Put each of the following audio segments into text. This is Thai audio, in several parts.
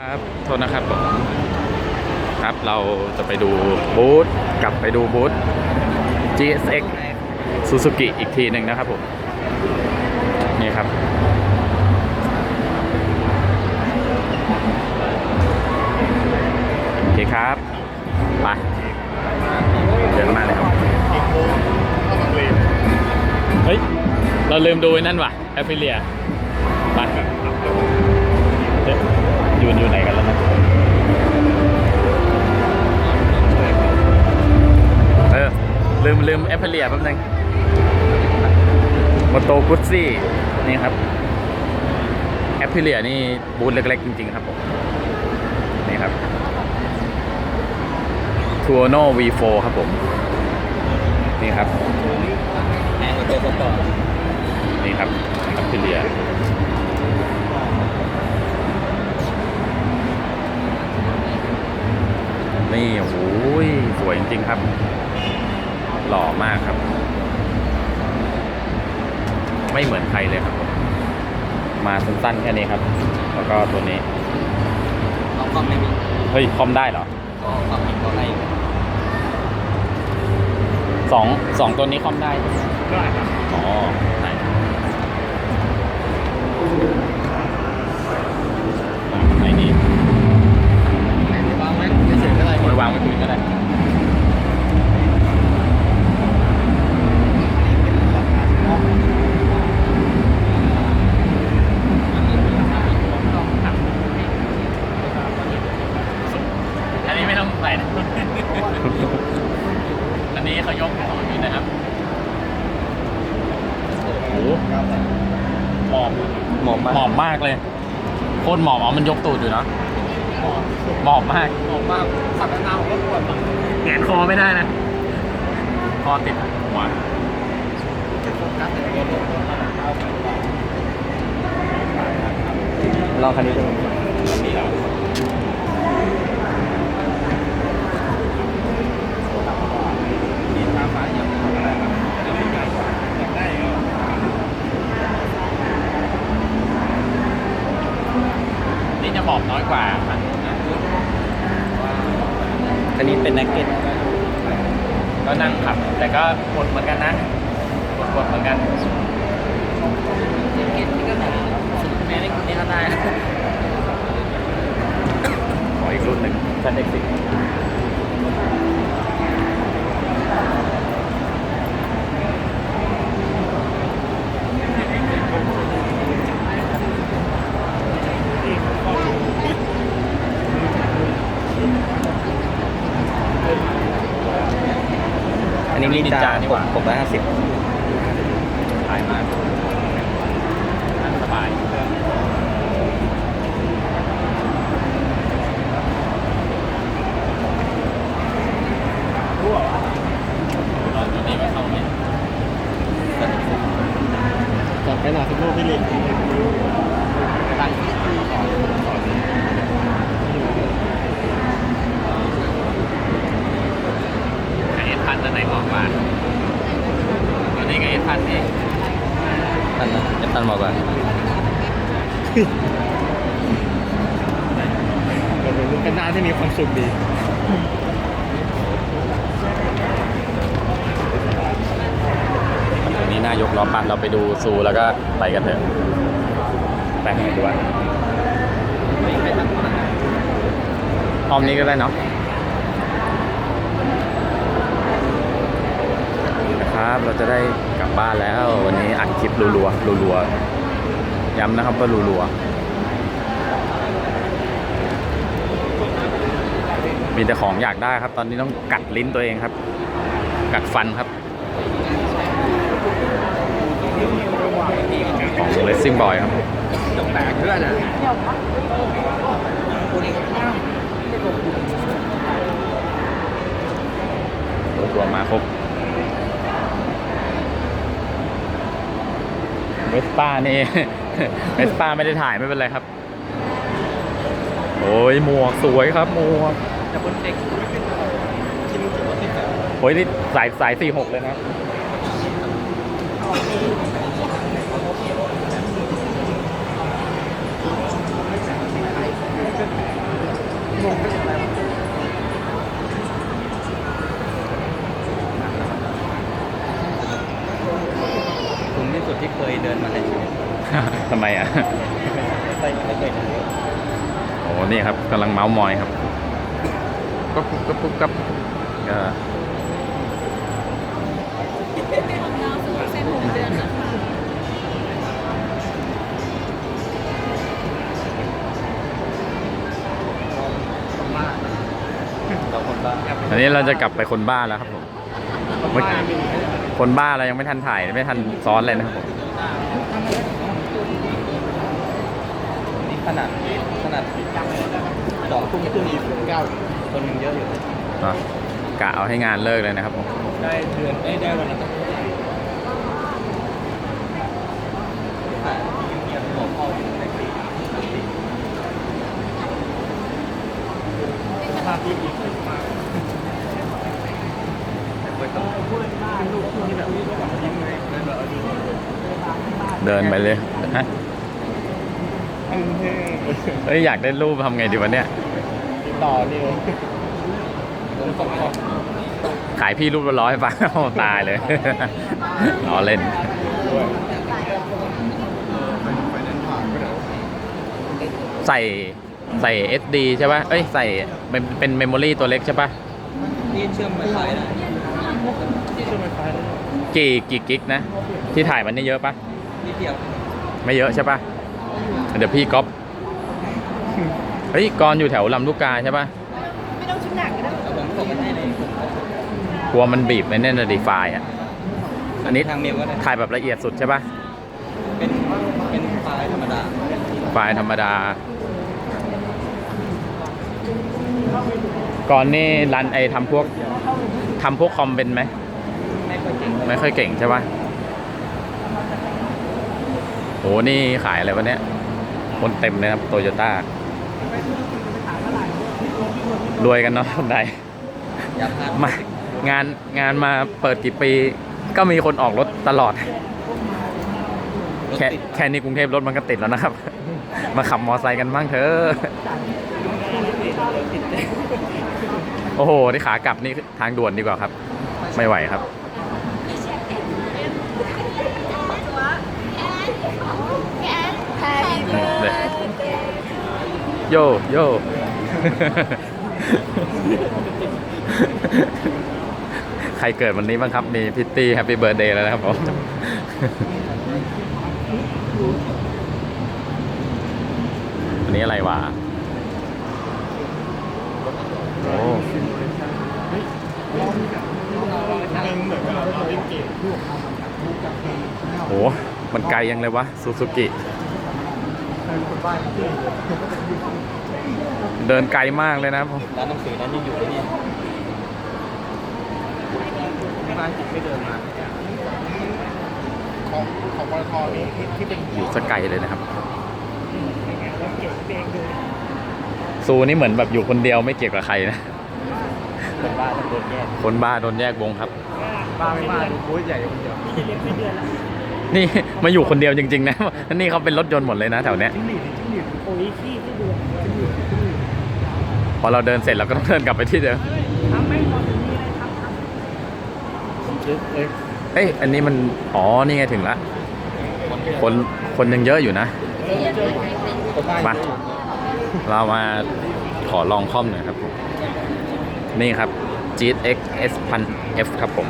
ครับโทษนะครับผมครับเราจะไปดูบูธกลับไปดูบูธ GSX Suzuki อีกทีหนึ่งนะครับผม นี่ครับ โอเคครับไปเดินมาเลยครับเฮ้ย เราลืมดูไอ้นั่นว่ะ แอฟฟิเลียไป อยู่อยู่ไหนกันแล้วนะเออ ลืมลืมแอฟฟิเลียแป๊บนึงมอโตกุซี่ นี่ครับ แอฟฟิเลียนี่บูธเล็กๆจริงๆครับผม นี่ครับทัวโน V4 ครับผม นี่ครับแพงกว่าตัวสปอร์ตนี่ครับแอปเปิเลีย นี่โอ้โหยสวยจริงๆครับ หล่อมากครับ ไม่เหมือนใครเลยครับผมมาสั้นๆแค่นี้ครับ แล้วก็ตัวนี้เอาคอมไม่มีเฮ้ยคอมได้เหรอก็คอมมีก็อะไรอยู่สองสองตัวนี้คอมได้ได้ครับอ๋อไห วางไว้ตรงนี้ก็ได้ อันนี้ไม่ต้องใส่นะ อันนี้เขายกของอยู่นะครับ โอ้โหหมอบ หมอมมา หมอบมากเลย โคตรหมอบอ๋อมันยกตูดอยู่เนาะหมอบมาก หมอมมากขับนาวก็ปวด แหงนค อไม่ได้นะคอติดหัวลองคันนี้ดูนี่จะหมอบน้อยกว่ามันนะคันนี้เป็นนักเก็ต ก็นั่งขับ แต่ก็ปวดเหมือนกันนะปวดปวดเหมือนกันนักเก็ตนี่ก็หนาแม่นี่คนนี้ก็ได้ขออีกรุ่นหนึ่งชันเด็กสิ นนี้นินจาหกหกร้อยห้าสิบสบายมากนั่งสบายรั่วตัวนี้ก็เข้าเนี่ยจัดไปหน่อยสักรูปพี่ลิงตั้งก่อนไอเอสพัน ตัวไหนเหมาะกว่าตัวนี้กับเอสพันเองท่านนะจะท่านบอกว่าเราเป็นลูกกันหน้าที่มีความสุขดีตัวนี้น่ายกล้อปั่นเราไปดูซูแล้วก็ไปกันเถอะไปไหนดูวะไม่ไม่ทำห้องนี้ก็ได้เนาะนะ ครับ เราจะได้กลับบ้านแล้ว วันนี้อัดคลิปรัวๆรัวๆย้ำนะครับว่ารัวๆมีแต่ของอยากได้ครับ ตอนนี้ต้องกัดลิ้นตัวเองครับ กัดฟันครับ ของ Racing Boy ครับตกแตกเพื่อนอะตัวตัวมาครบ เวสป้านี่ เวสป้าไม่ได้ถ่ายไม่เป็นไรครับ โอ้ยหมวกสวยครับหมวกแต่บนเด็กที่มึงถือว่าที่แบบโอ้ยนี่สายสายสี่หกเลยนะคุ้ม ที่สุดที่เคยเดินมาในชีวิตทำไมอะไม่เคยไม่เคยเดินโอ้นี่ครับกำลังเมาส์มอยครับก็ปุ๊บก็ปุ๊บกับก็เราสู่เส้นหกเดือนนะคะเราคนบ้าอันนี้เราจะกลับไปคนบ้านแล้วครับผมเมื่อ คนบ้าเรายังไม่ทันถ่ายไม่ทันซ้อนเลยนะครับผมนี่ขนาดขนาดสองทุ่มครึ่งเก้าคนยังเยอะอยู่อะกะเอาให้งานเลิกเลยนะครับผม ได้เดือนได้ได้วันละตั้งแต่เงียบๆบอกพ่ออยู่ในปีสภาพที่ดีขึ้นมากไม่ต้องพูดลูกที่แบบยิ้มเลยนั่นแบบเอาดี เดินไปเลยฮะเฮ้ยเฮ้ยอยากได้รูปทำไงดีวะเนี่ยต่อนี่เลยผมส่งข้อขายพี่รูปละร้อยป่ะโอ้ตายเลยล้อเล่นด้วยไปนั้นผ่านไปแล้วใส่ใส่ SD ใช่ป่ะ เอ้ย ใส่เป็นเป็นเมมโมรีตัวเล็กใช่ป่ะนี่เชื่อมไวไฟนะที่ช่วยไฟฟ้าแล้วกี่กี่กิกนะ ที่ถ่ายมันนี่เยอะป่ะ นี่เดียวไม่เยอะใช่ป่ะเดี๋ยวพี่ก๊อปเฮ้ยกรอยู่แถวลำลูกกาใช่ป่ะไม่ต้องชุดหนักก็ได้แล้วผมส่งไปให้ในกลุ่มกลัวมันบีบในเน่นดีไฟล์อะ อันนี้ทางเมลก็ได้ถ่ายแบบละเอียดสุดใช่ป่ะเป็นเป็นไฟล์ธรรมดา ไฟล์ธรรมดา ก่อนนี่รันไอทำพวกทำพวกคอมเป็นไหม ไม่ค่อยเก่ง ไม่ค่อยเก่งใช่ปะ โหนี่ขายอะไรวะเนี่ยคนเต็มเลยครับโตโยต้ารวยกันเนาะคนใดอย่าพลาดมางานงานมาเปิดกี่ปี ก็มีคนออกรถตลอดรถแค่ติดแค่นี้กรุงเทพรถมันก็ติดแล้วนะครับ มาขับมอไซค์กันบ้างเถอะโอ้โหนี่ขากลับนี่ทางด่วนดีกว่าครับ ไม่ไหวครับ โยโย ใครเกิดวันนี้บ้างครับ มีพิตตี้แฮปปี้เบิร์ดเดย์แล้วนะครับผม อันนี้อะไรวะโอ้โห มันไกลยังเลยวะซูซูกิ เพื่อนเดินไกลมากเลยนะครับผมร้านหนังสือนั้นยังอยู่ที่นี่ที่บ้านจิตไม่เดินมาของของปตทนี่ที่ที่เป็นอยู่สกไกลเลยนะครับรถเก่งเองเลยซูนี่เหมือนแบบอยู่คนเดียวไม่เกี่ยวกับใครนะ คนบ้านต้องโดนแยก คนบ้าโดนแยกวงครับ บ้าไม่บ้าดูบูธใหญ่คนเดียว นี่มาอยู่คนเดียวจริง ๆ นะนี่เขาเป็นรถยนต์หมดเลยนะแถวเนี้ยจิ้งหรีดจิ้งหรีดโอ้ยขี้ที่ดูจิ้งหรีดจิ้งหรีดพอเราเดินเสร็จเราก็ต้องเดินกลับไปที่เดิมเอ็กเอ้ยอันนี้มันอ๋อนี่ไงถึงละคนคนยังเยอะอยู่นะคนบ้านมาเรามาขอลองคอมหน่อยครับผมนี่ครับ GX S 1000 F ครับผม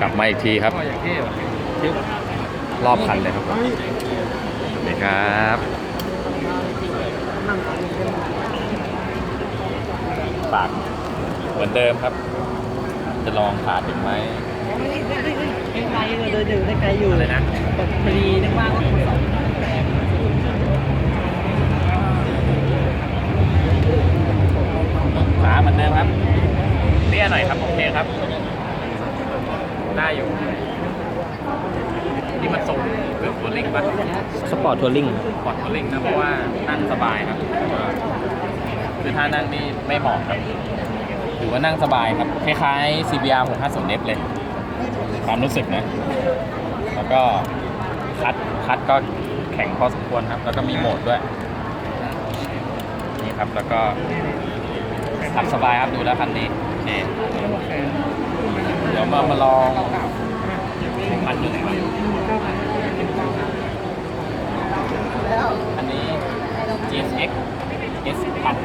กลับมาอีกทีครับ รอบคันเลยครับผมสวัสดีครับฝากเหมือนเดิมครับ จะลองผ่านถึงไหมไม่ไกลเลยเดินอยู่ได้ไกลอยู่อะไรนะพอดีนึกว่าก็คนสองขาเหมือนเดิมครับเตี้ยหน่อยครับโอเคครับ ได้อยู่นี่ มันส่งเรื่องทัวริงป่ะสปอร์ตทัวริงปอดทัวริงนะเพราะว่านั่งสบายครับคือถ้านั่งนี่ไม่เหมาะครับถือว่านั่งสบายครับคล้ายๆ CBR 650 F เลย ความรู้สึกนะ แล้วก็คัดคัดก็แข็งพอสมควรครับ แล้วก็มีโหมดด้วย นี่ครับแล้วก็ขับสบายครับดูแล้วคันนี้นี่เดี๋ยวมามาลองมันดูหน่อยครับ อันนี้ GSX S พัน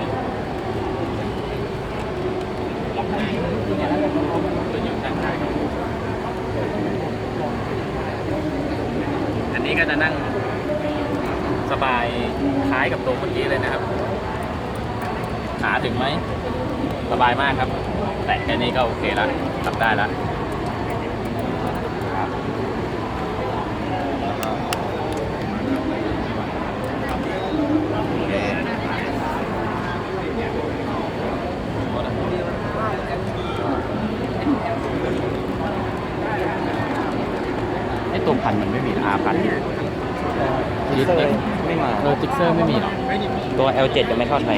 ตัวอยู่ข้างท้ายครับอันนี้ก็จะนั่งสบายคล้ายกับตัวเมื่อกี้เลยนะครับ ขาถึงไหม สบายมากครับ แต่แค่นี้ก็โอเคแล้วขับได้แล้วครับแล้วก็ไอตัวพัน มันไม่มีอาพันเนี่ยจิกเซอร์ไม่มาเออจิกเซอร์ไม่มีหรอตัว L7 จะไม่เข้าไทย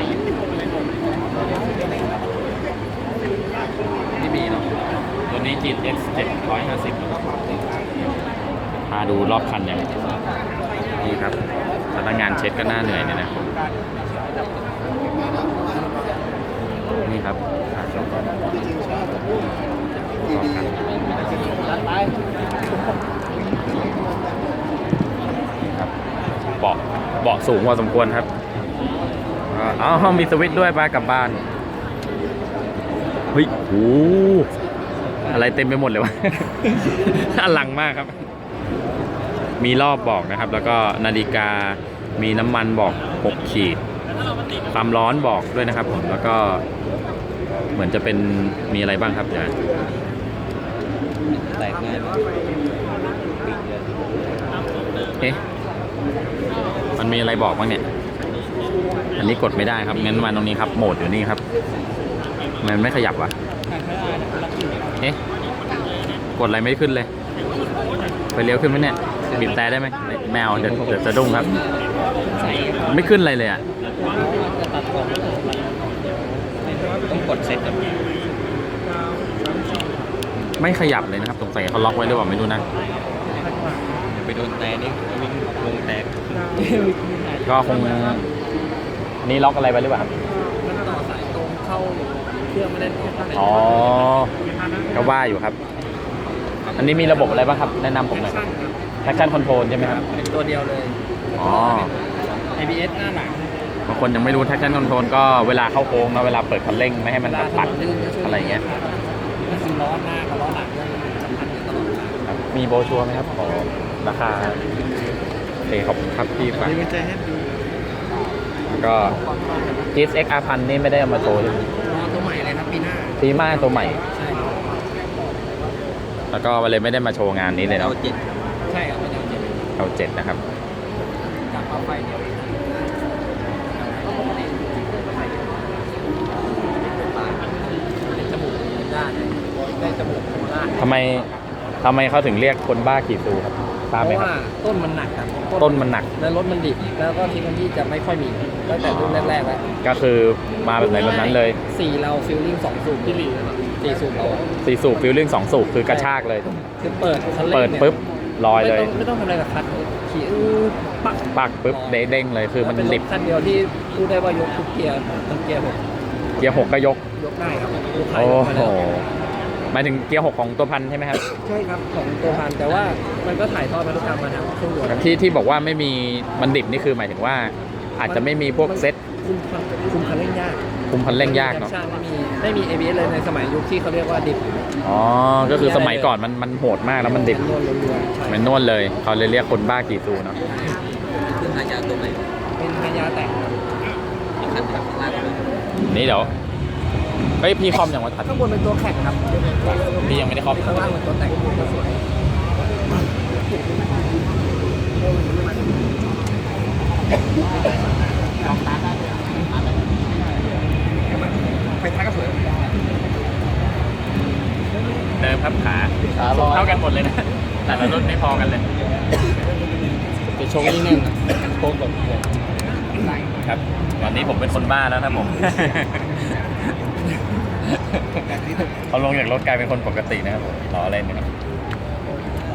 ไม่มีหรอกตัวนี้ GTX 750พาดูรอบคันอย่างนี่ครับพนักงานเช็ดก็น่าเหนื่อยเนี่ยนะนี่ครับพาชมรอบคันครับเบาะ เบาะสูงพอสมควรครับอ่าอ๋อมีสวิตช์ด้วยไปกลับบ้านเฮ้ยโหอะไรเต็มไปหมดเลยวะอลังมากครับ มีรอบบอกนะครับ แล้วก็นาฬิกามีน้ำมันบอก 6 ขีด ความร้อนบอกด้วยนะครับผม แล้วก็เหมือนจะเป็นมีอะไรบ้างครับเดี๋ยวนะแตกง่ายเอ๊ะ มันมีอะไรบอกบ้างเนี่ย อันนี้กดไม่ได้ครับ งั้นมาตรงนี้ครับ โหมดอยู่นี่ครับ มันไม่ขยับวะเอ๊ะ กดอะไรไม่ขึ้นเลย ไปเลี้ยวขึ้นไหมเนี่ย บีบแต่ได้ไหมแมวเดี๋ยวเดี๋ยวจะดุ้งครับใส่ไม่ขึ้นอะไรเลยอะจะตัดของต้องกดเซ็ตกับไม่ขยับเลยนะครับสงสัยเขาล็อกไว้หรือเปล่าไม่รู้นะ ไปโดนแต่นี่วิ่งวงแตก ก็คงอันนี้ล็อกอะไรไว้หรือเปล่าครับมันต่อสายตรงเข้าเครื่องไม่ได้เข้าข้างในอ๋อก็ว่าอยู่ครับ อันนี้มีระบบอะไรบ้างครับ แนะนำผมหน่อย traction control ใช่ไหมครับ เป็นตัวเดียวเลยอ๋อ ABS หน้าหลังบางคนยังไม่รู้ traction control ก็เวลาเข้าโค้งนะเวลาเปิดคันเร่งไม่ให้มันปัดปัดอะไรอย่างเงี้ยก็คือล้อหน้ากับล้อหลังสำคัญอยู่ตลอดเวลาครับมีโบรชัวร์ไหมครับขอราคาโอ เคขอบคุณครับพี่ฝากมีกุญแจให้ดูแล้วก็ GSX R พันนี่ไม่ได้เอามาโชว์เลยล้อตัวใหม่เลยครับปีหน้าซีมาตัวใหม่ ใช่ครับแล้วก็เลยไม่ได้มาโชว์งานนี้เลยเนาะเจ็ดใช่ครับไม่ได้เอาเจ็ดเอาเจ็ดนะครับกลับเอาไฟเดียวเป็นจมูกด้านได้จมูกโคราชทำไมทำไมเขาถึงเรียกคนบ้าขี่ซูครับ ทราบเพไหมราะครับว่าต้นมันหนักครับต้นมันหนักแล้วรถมันดิบแล้วก็เทคโนโลยีจะไม่ค่อยมีตั้งแต่รุ่นแรกๆแล้วก็คือมาแบบไหนแบบนั้นเลยสี่เราฟิลลิ่งสองสูบที่หลีสี่สูบเราอะสี่สูบฟิลลิ่งสองสูบคือกระชากเลย คือเปิดคันร่งเปิดนี่ยปุ๊บลอยเลย ไม่ต้องไม่ต้องทำอะไรกับคันขี่อื้อปักปักปุ๊บเด้งเลยคือมันเป็นรดิถบคันเดียวที่พูดได้ว่ายกทุกเกียร์ทั้งเกียร์หกเกียร์หกก็ยก ยกได้ครับลูกค้าโอ้ยกมาโหแล้ว หมายถึงเกียร์หกของตัวพันใช่ไหมครับใช่ครับของตัวพันแต่ว่ามันก็ถ่ายทอดพันธุกรรมมาทางเครื่องยนต์ที่ที่บอกว่าไม่มีมันดิบนี่คือหมายถึงว่า อาจจะไม่มีพวกเซ็ตคุมคันคุมคันเร่งยากคุมคันเร่งยากเนาะแอคชั่ไม่มีไม่มี ABS เลยในสมัยยุคที่เขาเรียกว่าดิบอ๋อก็คือสมัยก่อนมันมันโหดมากแล้วมันดิบนวลล้วนๆใช่มันนวลเลยเขาเลยเรียกคนบ้ากี่ซูเนาะเป็นหายาตัวไหนเป็นหายาแต่งครับอีกคันครับข้างล่างนี่เดี๋ยว เฮ้ยพี่คอมอย่างว่าทัดข้างบนเป็นตัวแข็งครับพี่ยังไม่ได้คอมข้างล่างเป็นตัวแต่งตัวสวยไปท้ายก็สวยเดิมครับขาขาลอยเท่ากันหมดเลยนะ แต่ละรุ่นไม่พอกันเลยจะโชว์นี่นั่นนะโค้งแบบครับวันนี้ผมเป็นคนบ้าแล้วนะผม พอลงจากรถกลายเป็นคนปกตินะครับผมล้อเล่นนะครับ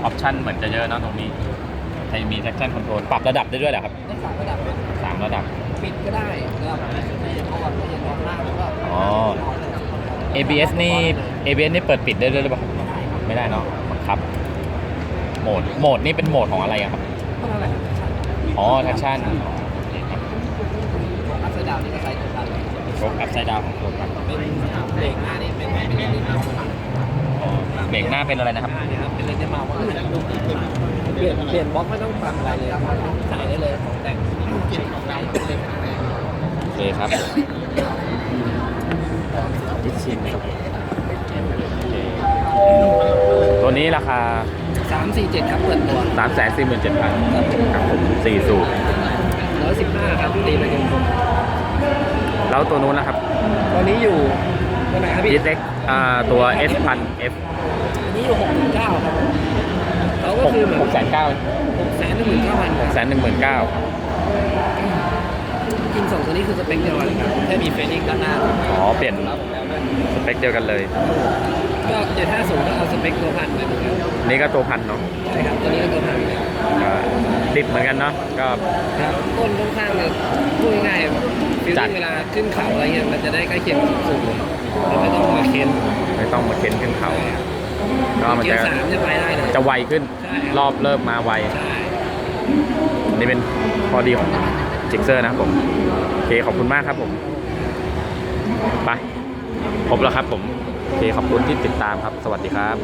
ออปชั่นเหมือนจะเยอะเนอะตรงนี้ใครมี traction control ปรับระดับได้ด้วยเหรอครับได้สามระดับสามระดับ ปิดก็ได้ระดับละเอียดอ่อนละเอียดอ่อนล่างแล้วก็อ๋ออ่อน ABS นี่ ABS นี่เปิดปิดได้ด้วยหรือเปล่าไม่ได้เนาะบังคับ โหมด โหมดนี่เป็นโหมดของอะไรอะครับ อ๋อ traction อัพไซด์ดาวนี่ก็ใช้ตัวกัน โชคอัพไซด์ดาวของรถครับเป็นเบรกหน้านี่เป็นเป็นเป็นเป็นอ๋อเบรกหน้าเป็นอะไรนะครับหน้านี่ครับเป็นเลนส์มาว่าเปลี่ยนเปลี่ยนบล็อกไม่ต้องปรับอะไรเลยครับใส่ได้เลยของแต่งเปลี่ยนของแต่งเป็นเลนส์ข้างในโอเคครับดิชินครับตัวนี้ราคาสามสี่เจ็ดครับเปิดตัว 3 4 7 0 0 0ครับผม4สูบร้อยสิบห้าครับตีไปกลม แล้วตัวนู้นนะครับๆตอนนี้อยู่ตัวไหนครับพี่ GSX อ่าตัว S 1 0 0 F อันนี้อยู่หกหมื่นเก้าครับเขาก็คือเหมือน6 6 9 0 0หกแสนหนึ่งหมื่นเก้าพัน6 1 1 9 0 0จริงสองตัวนี้คือสเปคเดียวกันครับแค่มีเฟรนดิ้งด้านหน้าอ๋อ เปลี่ยนแล้วผมแล้วด้วยสเปคเดียวกันเลย ก็เจ็ดห้าศูนย์ก็เอาสเปคตัวพันไปเหมือนกันนี่ก็ตัวพันเนาะ ใช่ครับตัวนี้ก็ตัวพันเลยก็ ดิบเหมือนกันเนาะก็ครับต้นค่อนข้างจะพูดง่ายๆฟิลจัดลิ่งเวลาขึ้นเขาอะไรเงี้ยมันจะได้ใกล้เคียงกับสูงเลยมันไม่ต้องมาเค้นไม่ต้องมาเข็นขึ้นเขาก็มันเกียจะร์สามจะไปได้เลยจะไวขึ้นใช่ครับรอบเริ่มมาไวใช่นี่เป็นข้อดีของจิกเซอร์นะครับผมโอเคขอบคุณมากครับผมไปครบแล้วครับผมโอเคขอบคุณที่ติดตามครับ สวัสดีครับ